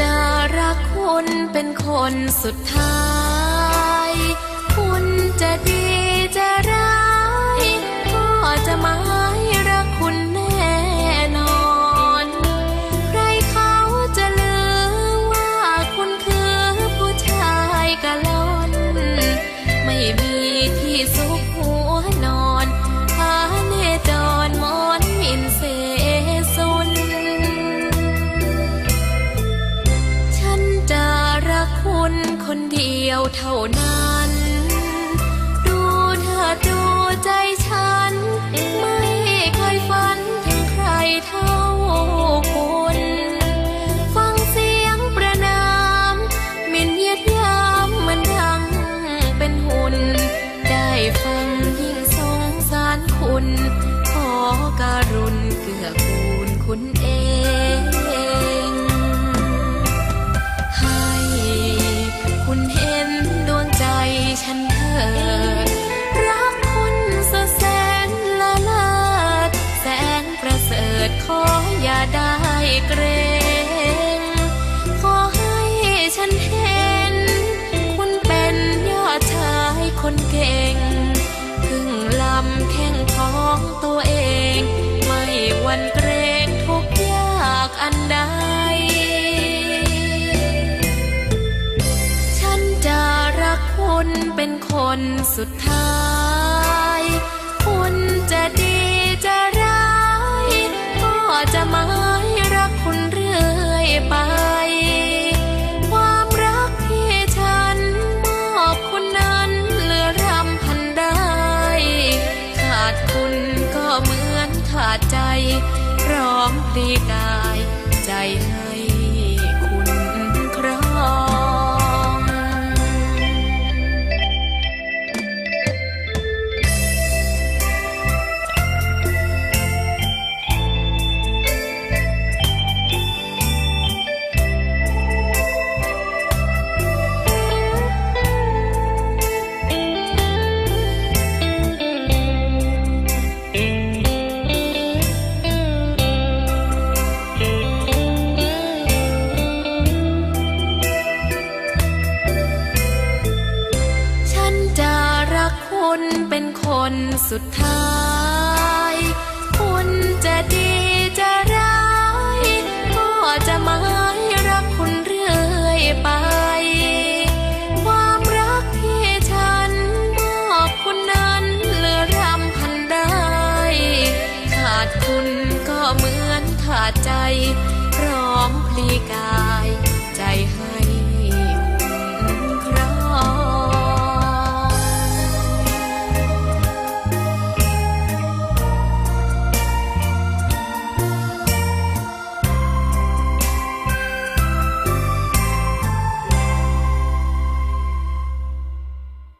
จะรักคุณเป็นคนสุดท้าย คุณจะดี คนเดียวเท่านั้น ดูเธอดูใจฉัน ไม่เคยฝันถึงใครเท่าคุณ ฟังเสียงประนามหมินเยียดยามมันดังเป็นหุ่น ได้ฟังยิ่งสงสารคุณ ขอการุณเกื้อกูล ฉันเถิดรักคุณสแสนละเลิศแสนประเสริฐขออย่าได้เกรงขอให้ฉันเห็น คุณเป็นยอดชายคนเก่ง เป็นคนสุดท้าย คุณจะดีจะร้าย ก็จะม่รักคุณเรื่อยไป ความรักที่ฉันมอบคุณนั้นเหลือรำพันได้ ขาดคุณก็เหมือนขาดใจพร้อมพลีกายใจ คนสุดท้าย คุณจะดีจะร้ายก็จะไม่รักคุณเรื่อยไป ความรักที่ฉันมอบคุณนั้นเหลือรำพันได้ ขาดคุณก็เหมือนขาดใจ